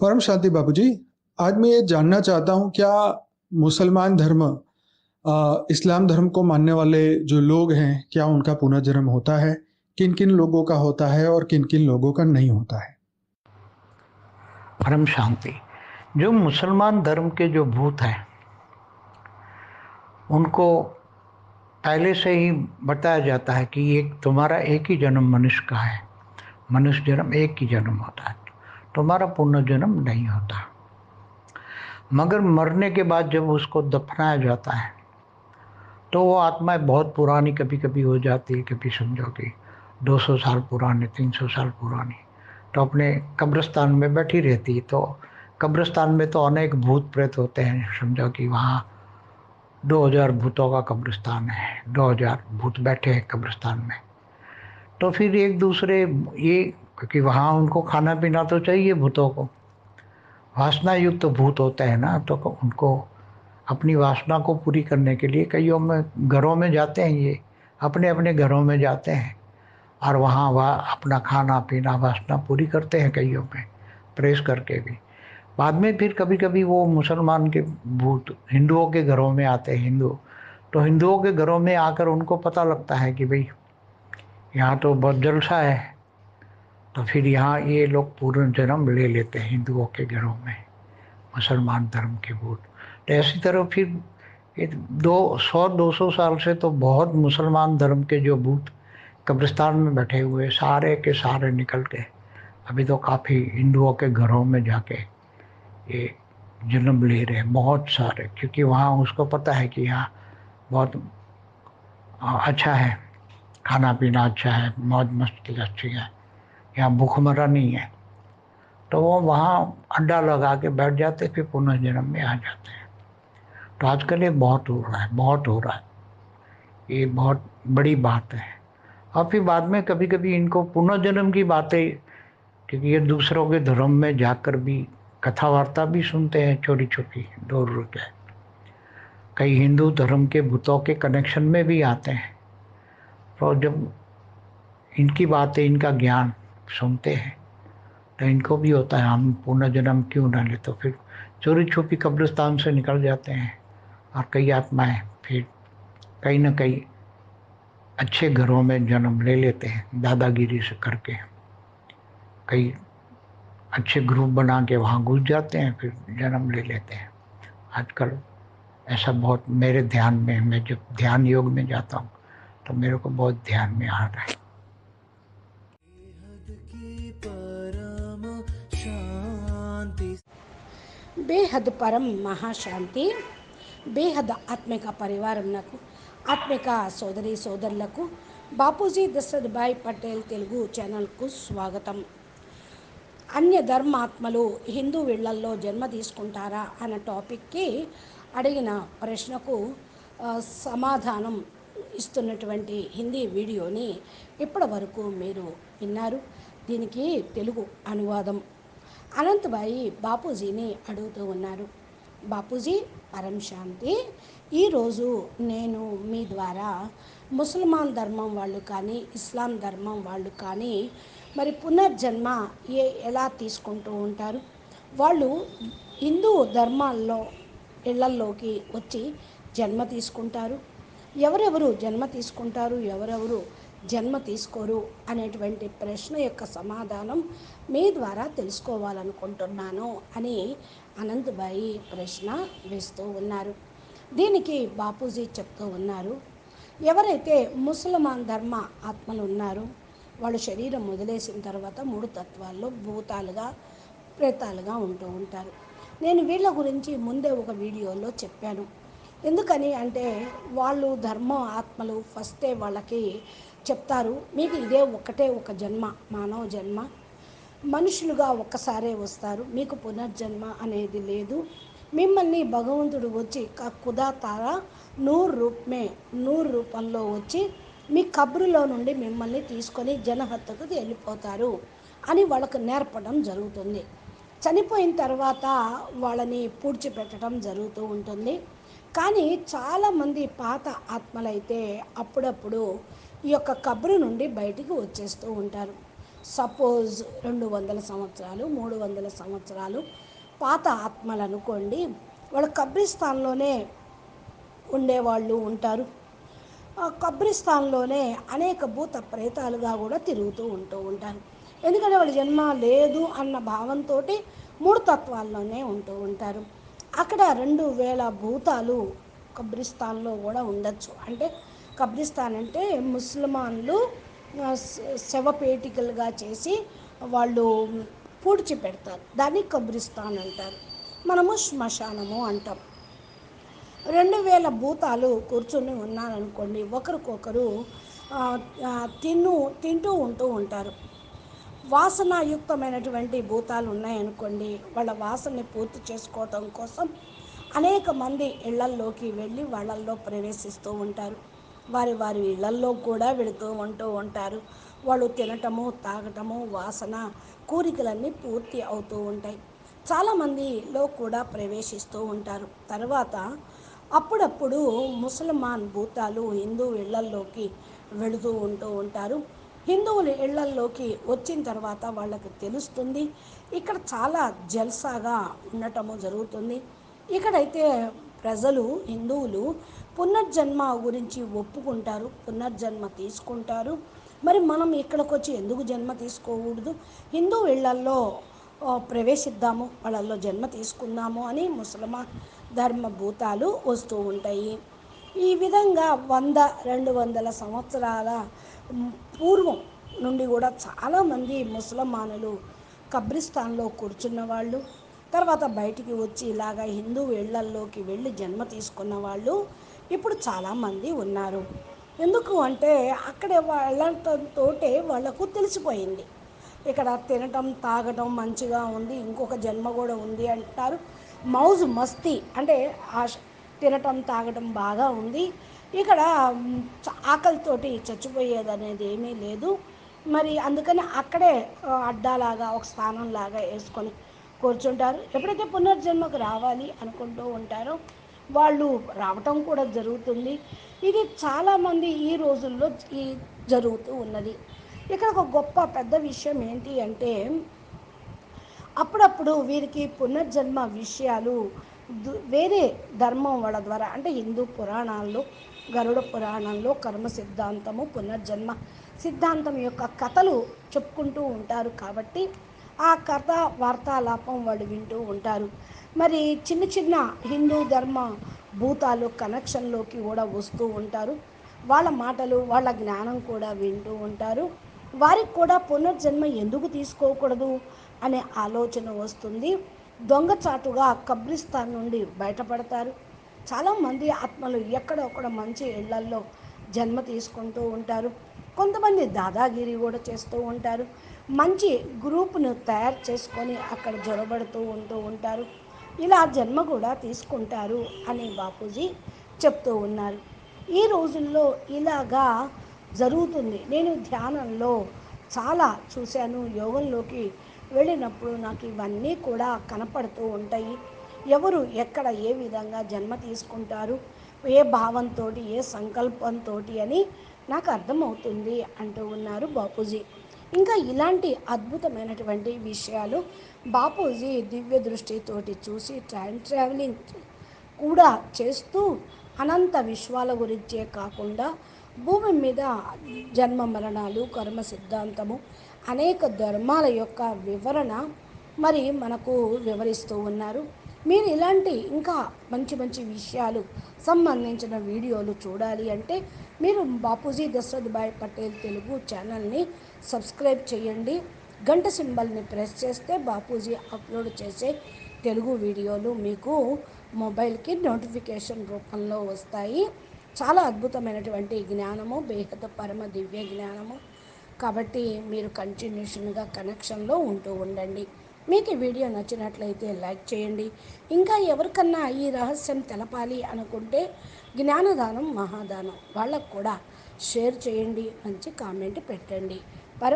परम शांति बाबू जी आज मैं ये जानना चाहता हूँ, क्या मुसलमान धर्म इस्लाम धर्म को मानने वाले जो लोग हैं, क्या उनका पुनर्जन्म होता है? किन किन लोगों का होता है और किन किन लोगों का नहीं होता है? परम शांति, जो मुसलमान धर्म के जो भूत हैं, उनको पहले से ही बताया जाता है कि एक तुम्हारा एक ही जन्म मनुष्य का है। मनुष्य जन्म एक ही जन्म होता है। तुम्हारा पुनर्जन्म नहीं होता। मगर मरने के बाद जब उसको दफनाया जाता है तो वो आत्माएँ बहुत पुरानी कभी कभी हो जाती है, कभी समझो कि 200 साल पुरानी 300 साल पुरानी। तो अपने कब्रस्तान में बैठी रहती है तो कब्रस्तान में तो अनेक भूत प्रेत होते हैं समझो कि वहाँ 2000 भूतों का कब्रिस्तान है 2000 भूत बैठे हैं कब्रिस्तान में। तो फिर एक दूसरे, ये क्योंकि वहाँ उनको खाना पीना तो चाहिए भूतों को। वासना युक्त तो भूत होते हैं ना तो उनको अपनी वासना को पूरी करने के लिए कईयों में, घरों में जाते हैं ये अपने अपने घरों में जाते हैं। और वहाँ वह अपना खाना पीना वासना पूरी करते हैं कईयों में, प्रेस करके भी। बाद में फिर कभी कभी वो मुसलमान के भूत, हिंदुओं के घरों में आते हैं, हिंदू। तो हिंदुओं के घरों में आकर उनको पता लगता है कि भाई, यहाँ तो बहुत जलसा है। तो फिर यहाँ ये लोग पूर्ण जन्म ले लेते हैं हिंदुओं के घरों में, मुसलमान धर्म के भूत तो ऐसी तरह फिर ये दो, सौ दो सौ साल से तो बहुत मुसलमान धर्म के जो बूथ कब्रिस्तान में बैठे हुए सारे के सारे निकल के अभी तो काफ़ी हिंदुओं के घरों में जाके ये जन्म ले रहे हैं, बहुत सारे, क्योंकि वहाँ उसको पता है कि यहाँ बहुत अच्छा है, खाना पीना अच्छा है, मौज मस्ती अच्छी है। यहाँ भूखमरा नहीं है। तो वो वहाँ अड्डा लगा के बैठ जाते फिर पुनर्जन्म में आ जाते हैं। तो आजकल ये बहुत हो रहा है, बहुत हो रहा है। ये बहुत बड़ी बात है। और फिर बाद में कभी कभी इनको पुनर्जन्म की बातें, क्योंकि ये दूसरों के धर्म में जाकर भी कथा वार्ता भी सुनते हैं छोटी छोटी दूर के कई हिंदू धर्म के भूतों के कनेक्शन में भी आते हैं। तो जब इनकी बातें, इनका ज्ञान सुनते हैं। तो इनको भी होता है, हम पुनर्जन्म क्यों ना ले? तो फिर चोरी छुपी कब्रिस्तान से निकल जाते हैं और कई आत्माएँ फिर कहीं ना कहीं अच्छे घरों में जन्म ले लेते हैं, दादागिरी से करके। कई अच्छे ग्रुप बना के वहाँ घुस जाते हैं, फिर जन्म ले लेते हैं। आजकल ऐसा बहुत मेरे ध्यान में, मैं जब ध्यान योग में जाता हूँ तो मेरे को बहुत ध्यान में आ रहा है। బేహద్ పరం మహాశాంతి బేహద్ ఆత్మిక పరివారంకు ఆత్మిక సోదరి సోదరులకు బాపూజీ దశరథ్భాయ్ పటేల్ తెలుగు ఛానల్కు స్వాగతం. అన్య ధర్మాత్మలు హిందూ వీళ్ళల్లో జన్మ తీసుకుంటారా అన్న టాపిక్కి అడిగిన ప్రశ్నకు సమాధానం ఇస్తున్నటువంటి హిందీ వీడియోని ఇప్పటి వరకు మీరు విన్నారు. దీనికి తెలుగు అనువాదం. అనంతబాయి బాపూజీని అడుగుతూ ఉన్నారు. బాపూజీ పరం శాంతి. ఈరోజు నేను మీ ద్వారా ముసల్మాన్ ధర్మం వాళ్ళు కానీ ఇస్లాం ధర్మం వాళ్ళు కానీ మరి పునర్జన్మ ఏ ఎలా తీసుకుంటూ ఉంటారు? వాళ్ళు హిందూ ధర్మాల్లో ఇళ్ళల్లోకి వచ్చి జన్మ తీసుకుంటారు. ఎవరెవరు జన్మ తీసుకుంటారు? ఎవరెవరు జన్మ తీసుకోరు అనేటువంటి ప్రశ్న యొక్క సమాధానం మీ ద్వారా తెలుసుకోవాలనుకుంటున్నాను అని అనంతబాయి ప్రశ్న వేస్తూ ఉన్నారు. దీనికి బాపూజీ చెప్తూ ఉన్నారు. ఎవరైతే ముసల్మాన్ ధర్మ ఆత్మలు ఉన్నారో వాళ్ళు శరీరం వదిలేసిన తర్వాత మూడు తత్వాల్లో భూతాలుగా ప్రేతాలుగా ఉంటూ ఉంటారు. నేను వీళ్ళ గురించి ముందే ఒక వీడియోలో చెప్పాను. ఎందుకని అంటే వాళ్ళు ధర్మం ఆత్మలు ఫస్టే వాళ్ళకి చెప్తారు. మీకు ఇదే ఒకటే ఒక జన్మ మానవ జన్మ. మనుషులుగా ఒక్కసారే వస్తారు. మీకు పునర్జన్మ అనేది లేదు. మిమ్మల్ని భగవంతుడు వచ్చి క- కుదా తారా నూరు రూపమే నూరు రూపంలో వచ్చి మీ కబ్రులో నుండి మిమ్మల్ని తీసుకొని జనహత్యకు వెళ్ళిపోతారు అని వాళ్ళకు నేర్పడం జరుగుతుంది. చనిపోయిన తర్వాత వాళ్ళని పూడ్చిపెట్టడం జరుగుతూ ఉంటుంది. కానీ చాలామంది పాత ఆత్మలైతే అప్పుడప్పుడు ఈ యొక్క కబురు నుండి బయటికి వచ్చేస్తూ ఉంటారు. సపోజ్ రెండు వందల సంవత్సరాలు మూడు వందల సంవత్సరాలు పాత ఆత్మలు అనుకోండి. వాళ్ళు కబ్రిస్తాన్లోనే ఉండేవాళ్ళు ఉంటారు. కబ్రిస్తాన్లోనే అనేక భూత ప్రేతాలుగా కూడా తిరుగుతూ ఉంటూ ఉంటారు. ఎందుకంటే వాళ్ళ జన్మ లేదు అన్న భావంతో మూడు తత్వాల్లోనే ఉంటూ ఉంటారు. అక్కడ రెండు వేల భూతాలు కబ్రిస్తాన్లో కూడా ఉండొచ్చు. అంటే కబ్రిస్తాన్ అంటే ముస్లిమాన్లు శవపేటికలుగా చేసి వాళ్ళు పూడ్చి పెడతారు దాన్ని కబ్రిస్తాన్ అంటారు. మనము శ్మశానము అంటాం. రెండు వేల భూతాలు కూర్చొని ఉన్నారనుకోండి ఒకరికొకరు తిను తింటూ ఉంటూ ఉంటారు. వాసనాయుక్తమైనటువంటి భూతాలు ఉన్నాయనుకోండి వాళ్ళ వాసనని పూర్తి చేసుకోవటం కోసం అనేక మంది ఇళ్ళల్లోకి వెళ్ళి వాళ్ళల్లో ప్రవేశిస్తూ ఉంటారు. వారి వారి ఇళ్ళల్లో కూడా వెళుతూ ఉంటూ ఉంటారు. వాళ్ళు తినటము తాగటము వాసన కోరికలన్నీ పూర్తి అవుతూ ఉంటాయి. చాలామందిలో కూడా ప్రవేశిస్తూ ఉంటారు. తర్వాత అప్పుడప్పుడు ముసల్మాన్ భూతాలు హిందూ ఇళ్ళల్లోకి వెళుతూ ఉంటూ ఉంటారు. హిందువుల ఇళ్ళల్లోకి వచ్చిన తర్వాత వాళ్ళకి తెలుస్తుంది ఇక్కడ చాలా జల్సాగా ఉండటము జరుగుతుంది. ఇక్కడైతే ప్రజలు హిందువులు పునర్జన్మ గురించి ఒప్పుకుంటారు పునర్జన్మ తీసుకుంటారు. మరి మనం ఇక్కడికి వచ్చి ఎందుకు జన్మ తీసుకోకూడదు? హిందూ ఇళ్ళల్లో ప్రవేశిద్దాము వాళ్ళల్లో జన్మ తీసుకుందాము అని ముసల్మాన్ ధర్మ భూతాలు వస్తూ ఉంటాయి. ఈ విధంగా వంద రెండు వందల సంవత్సరాల పూర్వం నుండి కూడా చాలామంది ముసల్మానులు కబ్రిస్తాన్లో కూర్చున్న వాళ్ళు తర్వాత బయటికి వచ్చి ఇలాగ హిందూ ఇళ్ళల్లోకి వెళ్ళి జన్మ తీసుకున్న వాళ్ళు ఇప్పుడు చాలామంది ఉన్నారు. ఎందుకు అంటే అక్కడ వెళ్ళటంతో వాళ్ళకు తెలిసిపోయింది. ఇక్కడ తినటం తాగటం మంచిగా ఉంది. ఇంకొక జన్మ కూడా ఉంది అంటారు. మౌజ్ మస్తీ అంటే తినటం తాగటం బాగా ఉంది. ఇక్కడ చ- ఆకలితోటి చచ్చిపోయేది అనేది ఏమీ లేదు. మరి అందుకని అక్కడే అడ్డాలాగా ఒక స్థానంలాగా వేసుకొని కూర్చుంటారు. ఎప్పుడైతే పునర్జన్మకు రావాలి అనుకుంటూ ఉంటారో వాళ్ళు రావటం కూడా జరుగుతుంది. ఇది చాలామంది ఈ రోజుల్లో ఈ జరుగుతూ ఉన్నది. ఇక్కడ ఒక గొప్ప పెద్ద విషయం ఏంటి అంటే అప్పుడప్పుడు వీరికి పునర్జన్మ విషయాలు వేరే ధర్మం వాళ్ళ ద్వారా అంటే హిందూ పురాణాల్లో గరుడ పురాణంలో కర్మ సిద్ధాంతము పునర్జన్మ సిద్ధాంతం యొక్క కథలు చెప్పుకుంటూ ఉంటారు కాబట్టి ఆ కథ వార్తాలాపం వాళ్ళు వింటూ ఉంటారు. మరి చిన్న చిన్న హిందూ ధర్మ భూతాలు కనెక్షన్లోకి కూడా వస్తూ ఉంటారు. వాళ్ళ మాటలు వాళ్ళ జ్ఞానం కూడా వింటూ ఉంటారు. వారికి కూడా పునర్జన్మ ఎందుకు తీసుకోకూడదు అనే ఆలోచన వస్తుంది. దొంగచాటుగా కబ్రిస్తాన్ నుండి బయటపడతారు. చాలామంది ఆత్మలు ఎక్కడొక్కడ మంచి ఇళ్ళల్లో జన్మ తీసుకుంటూ ఉంటారు. కొంతమంది దాదాగిరి కూడా చేస్తూ ఉంటారు. మంచి గ్రూప్ను తయారు చేసుకొని అక్కడ జొరబడుతూ ఉంటూ ఉంటారు. ఇలా జన్మ కూడా తీసుకుంటారు అని బాపూజీ చెప్తూ ఉన్నారు. ఈ రోజుల్లో ఇలాగా జరుగుతుంది. నేను ధ్యానంలో చాలా చూశాను. యోగంలోకి వెళ్ళినప్పుడు నాకు ఇవన్నీ కూడా కనపడుతూ ఉంటాయి. ఎవరు ఎక్కడ ఏ విధంగా జన్మ తీసుకుంటారు? ఏ భావంతో ఏ సంకల్పంతో అని నాకు అర్థమవుతుంది అంటూ ఉన్నారు బాపూజీ. ఇంకా ఇలాంటి అద్భుతమైనటువంటి విషయాలు బాపూజీ దివ్య దృష్టితోటి చూసి టైం ట్రావెలింగ్ కూడా చేస్తూ అనంత విశ్వాల గురించే కాకుండా భూమి మీద జన్మ మరణాలు కర్మ సిద్ధాంతము అనేక ధర్మాల యొక్క వివరణ మరి మనకు వివరిస్తూ ఉన్నారు. మీరు ఇలాంటి ఇంకా మంచి మంచి విషయాలు సంబంధించిన వీడియోలు చూడాలి అంటే మీరు బాపూజీ దశరథ్ భాయ్ పటేల్ తెలుగు ఛానల్ని సబ్స్క్రైబ్ చేయండి. గంట సింబల్ని ప్రెస్ చేస్తే బాపూజీ అప్లోడ్ చేసే తెలుగు వీడియోలు మీకు మొబైల్కి నోటిఫికేషన్ రూపంలో వస్తాయి. చాలా అద్భుతమైనటువంటి జ్ఞానము బేహద పరమ దివ్య జ్ఞానము. కాబట్టి మీరు కంటిన్యూషన్గా కనెక్షన్లో ఉంటూ ఉండండి. మీకు ఈ వీడియో నచ్చినట్లయితే లైక్ చేయండి. ఇంకా ఎవరికన్నా ఈ రహస్యం తెలపాలి అనుకుంటే జ్ఞానదానం మహాదానం వాళ్ళకు కూడా షేర్ చేయండి. మంచి కామెంట్ పెట్టండి. పర